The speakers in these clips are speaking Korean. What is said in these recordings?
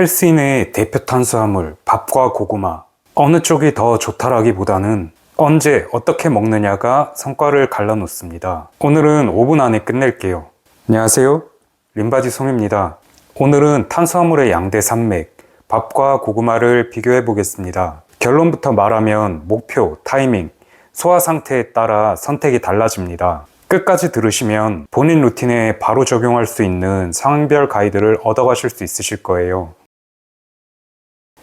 헬스인의 대표 탄수화물, 밥과 고구마. 어느 쪽이 더 좋다라기보다는 언제 어떻게 먹느냐가 성과를 갈라놓습니다. 오늘은 5분 안에 끝낼게요. 안녕하세요. 림바지 송입니다. 오늘은 탄수화물의 양대 산맥, 밥과 고구마를 비교해 보겠습니다. 결론부터 말하면 목표, 타이밍, 소화 상태에 따라 선택이 달라집니다. 끝까지 들으시면 본인 루틴에 바로 적용할 수 있는 상황별 가이드를 얻어가실 수 있으실 거예요.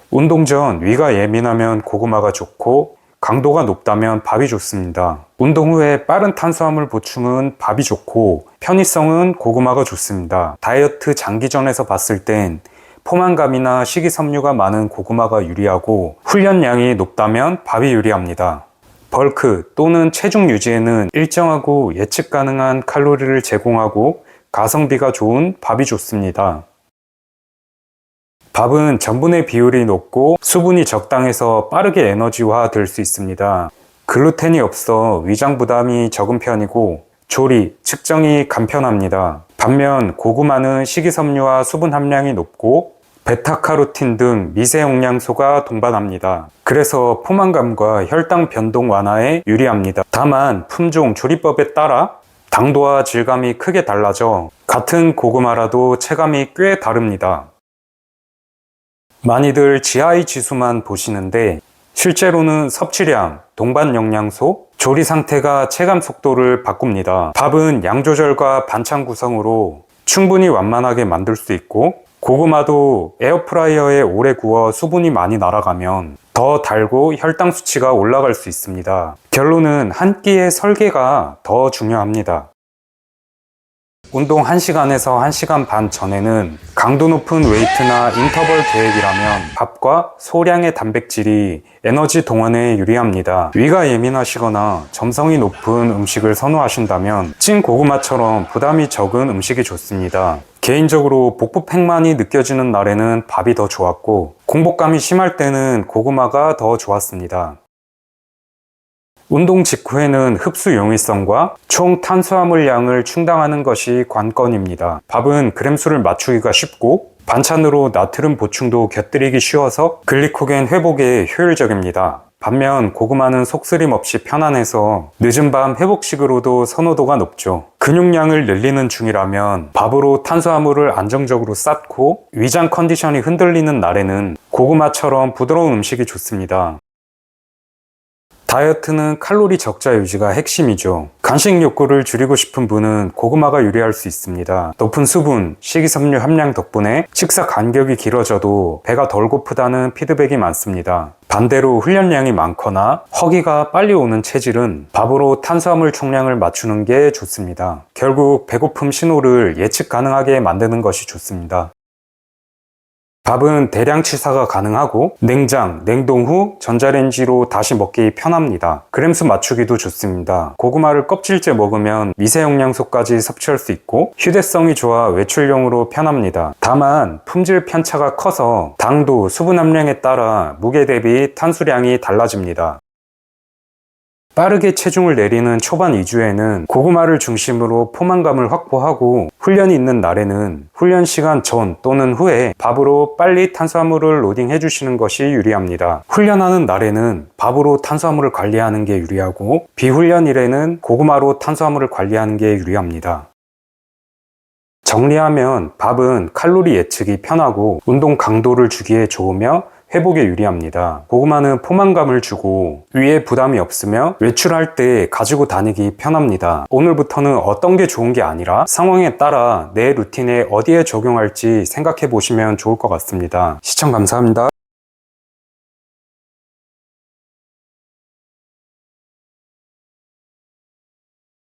운동 전 위가 예민하면 고구마가 좋고 강도가 높다면 밥이 좋습니다. 운동 후에 빠른 탄수화물 보충은 밥이 좋고 편의성은 고구마가 좋습니다. 다이어트 장기전에서 봤을 땐 포만감이나 식이섬유가 많은 고구마가 유리하고 훈련량이 높다면 밥이 유리합니다. 벌크 또는 체중 유지에는 일정하고 예측 가능한 칼로리를 제공하고 가성비가 좋은 밥이 좋습니다. 밥은 전분의 비율이 높고 수분이 적당해서 빠르게 에너지화 될 수 있습니다. 글루텐이 없어 위장 부담이 적은 편이고 조리, 측정이 간편합니다. 반면 고구마는 식이섬유와 수분 함량이 높고 베타카로틴 등 미세 영양소가 동반합니다. 그래서 포만감과 혈당 변동 완화에 유리합니다. 다만 품종 조리법에 따라 당도와 질감이 크게 달라져 같은 고구마라도 체감이 꽤 다릅니다. 많이들 GI 지수만 보시는데 실제로는 섭취량, 동반 영양소, 조리 상태가 체감 속도를 바꿉니다. 밥은 양 조절과 반찬 구성으로 충분히 완만하게 만들 수 있고 고구마도 에어프라이어에 오래 구워 수분이 많이 날아가면 더 달고 혈당 수치가 올라갈 수 있습니다. 결론은 한 끼의 설계가 더 중요합니다. 운동 1시간에서 1시간 반 전에는 강도 높은 웨이트나 인터벌 계획이라면 밥과 소량의 단백질이 에너지 동원에 유리합니다. 위가 예민하시거나 점성이 높은 음식을 선호하신다면 찐 고구마처럼 부담이 적은 음식이 좋습니다. 개인적으로 복부팩만이 느껴지는 날에는 밥이 더 좋았고 공복감이 심할 때는 고구마가 더 좋았습니다. 운동 직후에는 흡수 용이성과 총 탄수화물량을 충당하는 것이 관건입니다. 밥은 그램수를 맞추기가 쉽고 반찬으로 나트륨 보충도 곁들이기 쉬워서 글리코겐 회복에 효율적입니다. 반면 고구마는 속쓰림 없이 편안해서 늦은 밤 회복식으로도 선호도가 높죠. 근육량을 늘리는 중이라면 밥으로 탄수화물을 안정적으로 쌓고 위장 컨디션이 흔들리는 날에는 고구마처럼 부드러운 음식이 좋습니다. 다이어트는 칼로리 적자 유지가 핵심이죠. 간식 욕구를 줄이고 싶은 분은 고구마가 유리할 수 있습니다. 높은 수분, 식이섬유 함량 덕분에 식사 간격이 길어져도 배가 덜 고프다는 피드백이 많습니다. 반대로 훈련량이 많거나 허기가 빨리 오는 체질은 밥으로 탄수화물 총량을 맞추는 게 좋습니다. 결국 배고픔 신호를 예측 가능하게 만드는 것이 좋습니다. 밥은 대량 취사가 가능하고 냉장, 냉동 후 전자레인지로 다시 먹기 편합니다. 그램수 맞추기도 좋습니다. 고구마를 껍질째 먹으면 미세 영양소까지 섭취할 수 있고 휴대성이 좋아 외출용으로 편합니다. 다만 품질 편차가 커서 당도, 수분 함량에 따라 무게 대비 탄수량이 달라집니다. 빠르게 체중을 내리는 초반 2주에는 고구마를 중심으로 포만감을 확보하고 훈련이 있는 날에는 훈련 시간 전 또는 후에 밥으로 빨리 탄수화물을 로딩해 주시는 것이 유리합니다. 훈련하는 날에는 밥으로 탄수화물을 관리하는 게 유리하고 비훈련일에는 고구마로 탄수화물을 관리하는 게 유리합니다. 정리하면 밥은 칼로리 예측이 편하고 운동 강도를 주기에 좋으며 회복에 유리합니다. 고구마는 포만감을 주고 위에 부담이 없으며 외출할 때 가지고 다니기 편합니다. 오늘부터는 어떤 게 좋은 게 아니라 상황에 따라 내 루틴에 어디에 적용할지 생각해 보시면 좋을 것 같습니다. 시청 감사합니다.